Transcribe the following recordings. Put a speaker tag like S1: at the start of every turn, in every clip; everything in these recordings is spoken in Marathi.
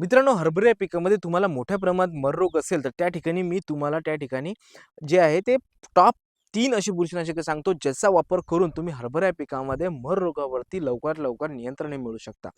S1: मित्रांनो हरभरा या पिकामध्ये तुम्हाला मोठ्या प्रमाणात मर रोग असेल तर त्या ठिकाणी मी तुम्हाला त्या ठिकाणी जे आहे ते टॉप तीन अशी बुरशीनाशके सांगतो ज्याचा वापर करून तुम्ही हरभरा पिकामध्ये मर रोगावरती लवकरात लवकर नियंत्रण मिळू शकता.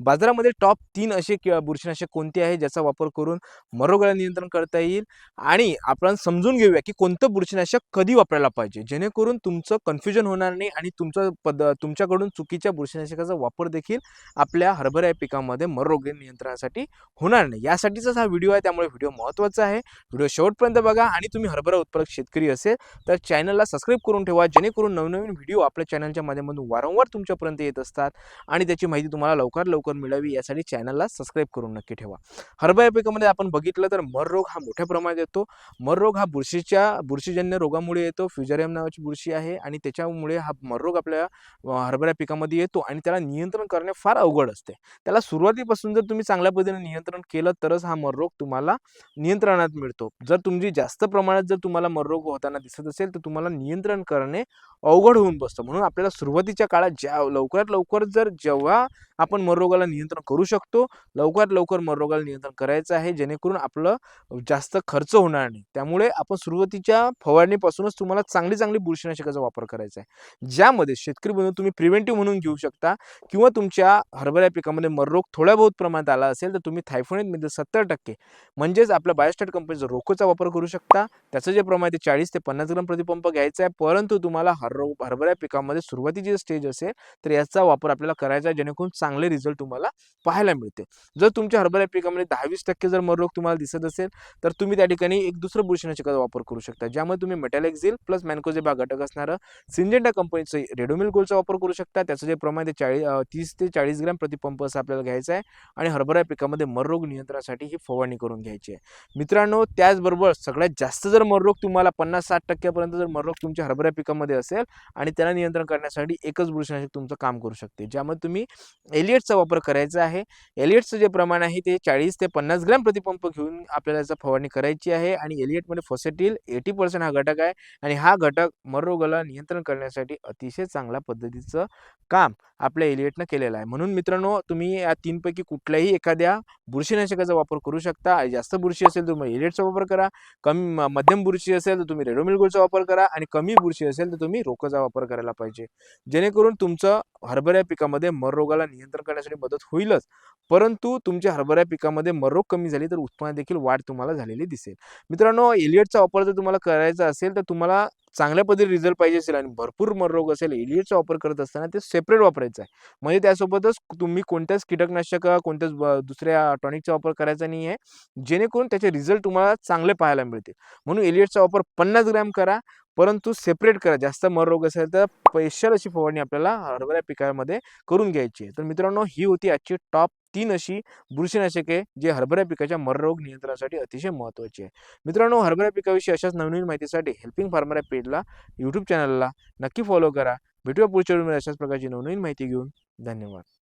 S1: बाजारामध्ये टॉप तीन असे कि- बुरशीनाशक कोणते आहे ज्याचा वापर करून मर रोगाला नियंत्रण करता येईल? आणि आपण समजून घेऊया की कोणतं बुरशीनाशक कधी वापरायला पाहिजे? जेणेकरून तुमचं कन्फ्युजन होणार नाही आणि तुमचं पद तुमच्याकडून चुकीच्या बुरशीनाशकाचा वापर देखील आपल्या हरभऱ्या पिकामध्ये मर रोग नियंत्रणासाठी होणार नाही. यासाठीचाच हा व्हिडिओ आहे त्यामुळे व्हिडिओ महत्त्वाचा आहे. व्हिडिओ शेवटपर्यंत बघा आणि तुम्ही हरभरा उत्पादक शेतकरी असेल तर चॅनलला सबस्क्राईब करून ठेवा जेणेकरून नवनवीन व्हिडिओ आपल्या चॅनलच्या माध्यमातून वारंवार तुमच्यापर्यंत येत असतात आणि त्याची माहिती तुम्हाला लवकर लवकर मिळावी यासाठी चॅनलला सबस्क्राईब करून नक्की ठेवा. हरभरा पिकामध्ये आपण बघितलं तर मर रोग हा मोठ्या प्रमाणात येतो. मर रोग हा बुरशीच्या बुरशीजन्य रोगामुळे येतो. फ्युजरियम नावाची बुरशी आहे आणि त्याच्यामुळे हा मर रोग आपल्या हरभऱ्या हरभरा पिकामध्ये येतो आणि त्याला नियंत्रण करणे फार अवघड असते. त्याला सुरुवातीपासून जर तुम्ही चांगल्या पद्धतीने नियंत्रण केलं तरच हा मररोग तुम्हाला नियंत्रणात मिळतो. जर तुमची जास्त प्रमाणात जर तुम्हाला मररोग होताना दिसत असेल तर तुम्हाला नियंत्रण करणे अवघड होऊन बसतं. म्हणून आपल्याला सुरुवातीच्या काळात ज्या लवकरात लवकर जर जेव्हा आपण मररोगाला नियंत्रण करू शकतो लवकरात लवकर मररोगाला नियंत्रण करायचं आहे जेणेकरून आपलं जास्त खर्च होणार नाही. त्यामुळे आपण सुरुवातीच्या फवारणीपासूनच तुम्हाला चांगली चांगली बुरशीनाशकाचा वापर करायचा आहे. ज्यामध्ये शेतकरी बनून तुम्ही प्रिव्हेंटिव्ह म्हणून घेऊ शकता किंवा तुमच्या हरभऱ्या पिकामध्ये मररोग थोड्या बहुत प्रमाणात आला असेल तर तुम्ही थायफोनिडमध्ये सत्तर टक्के म्हणजेच आपल्या बायोस्टेट कंपनीचा रोकोचा वापर करू शकता. त्याचं जे प्रमाण आहे ते चाळीस ते पन्नास ग्राम प्रतिपंप घ्यायचा आहे. परंतु तुम्हाला हर हरभरा पिकामध्ये सुरुवातीची स्टेज असेल तर याचा वापर आपल्याला करायचा आहे जेणेकरून चांगले रिझल्ट तुम्हाला पाहायला मिळते. जर तुमच्या हरभरा पिकामध्ये दहावीस टक्के जर मररोग तुम्हाला दिसत असेल तर तुम्ही त्या ठिकाणी एक दुसरं बुरशीनाशकाचा वापर करू शकता ज्यामध्ये तुम्ही मेटॅलेक्झिल प्लस मॅनकोजेबा घटक असणारं सिंजेंटा कंपनीचं रेडोमिल गोलचा वापर करू शकता. त्याचं जे प्रमाण ते चाळीस तीस ते चाळीस ग्रॅम प्रतिपंप असं आपल्याला घ्यायचं आहे आणि हरभरा पिकामध्ये मररोग नियंत्रणासाठी ही फवारणी करून घ्यायची आहे. मित्रांनो त्याचबरोबर सगळ्यात जास्त जर मररोग तुम्हाला पन्नास साठ टक्क्यापर्यंत जर मररोग तुमच्या हरभरा पिकामध्ये असेल आणि त्याला नियंत्रण करण्यासाठी एकच बुरशीनाशक तुमचं काम करू शकते. ज्यामध्ये तुम्ही एलियटचा वापर करायचा आहे. एलियटचं जे प्रमाण आहे ते चाळीस ते पन्नास ग्रॅम प्रतिपंप घेऊन आपल्याला याचा फवारणी करायची आहे आणि एलियटमध्ये फॉसेटिल एटी पर्सेंट हा घटक आहे आणि हा घटक मररोगाला नियंत्रण करण्यासाठी अतिशय चांगल्या पद्धतीचं काम आपल्या एलियटनं केलेलं आहे. म्हणून मित्रांनो तुम्ही या तीनपैकी कुठल्याही एखाद्या बुरशीनाशकाचा वापर करू शकता. जास्त बुरशी असेल तर तुम्ही एलियटचा वापर करा. कमी म- मध्यम बुरशी असेल तर तुम्ही रेडोमिल गोलचा वापर करा. आणि कमी बुरशी असेल तर तुम्ही रोकोचा वापर करायला पाहिजे. जेणेकरून तुमचं हरभऱ्या पिकामध्ये मररोगाला नियंत्रण करण्यासाठी मदत होईलच. परंतु तुमच्या हरभऱ्या पिकामध्ये मररोग कमी झाली तर उत्पन्न देखील वाढ तुम्हाला झालेली दिसेल. मित्रांनो एलियटचा वापर जर तुम्हाला करायचा असेल तर तुम्हाला चांगल्या पद्धतीने रिझल्ट पाहिजे असेल आणि भरपूर मररोग असेल एलियटचा वापर करत असताना ते सेपरेट वापरायचं आहे. म्हणजे त्यासोबतच तुम्ही कोणत्याच कीटकनाशक कोणत्याच ब- दुसऱ्या टॉनिकचा वापर करायचा नाही आहे जेणेकरून त्याचे रिझल्ट तुम्हाला चांगले पाहायला मिळतील. म्हणून एलियटचा वापर पन्नास ग्रॅम करा परंतु सेपरेट करा. जास्त मररोग असेल तर स्पेशल अशी फवारणी आपल्याला हरभऱ्या पिकामध्ये करून घ्यायची आहे. तर मित्रांनो ही होती आजची टॉप तीन अशी बुरशीनाशके जे हरभरा पिकाच्या मररोग नियंत्रणासाठी अतिशय महत्त्वाची आहे. मित्रांनो हरभरा पिकाविषयी अशाच नवनवीन माहितीसाठी हेल्पिंग फार्मर या पेजला यूट्यूब चॅनलला नक्की फॉलो करा. भेटूया पुढच्या वेळी अशाच प्रकारची नवनवीन माहिती घेऊन. धन्यवाद.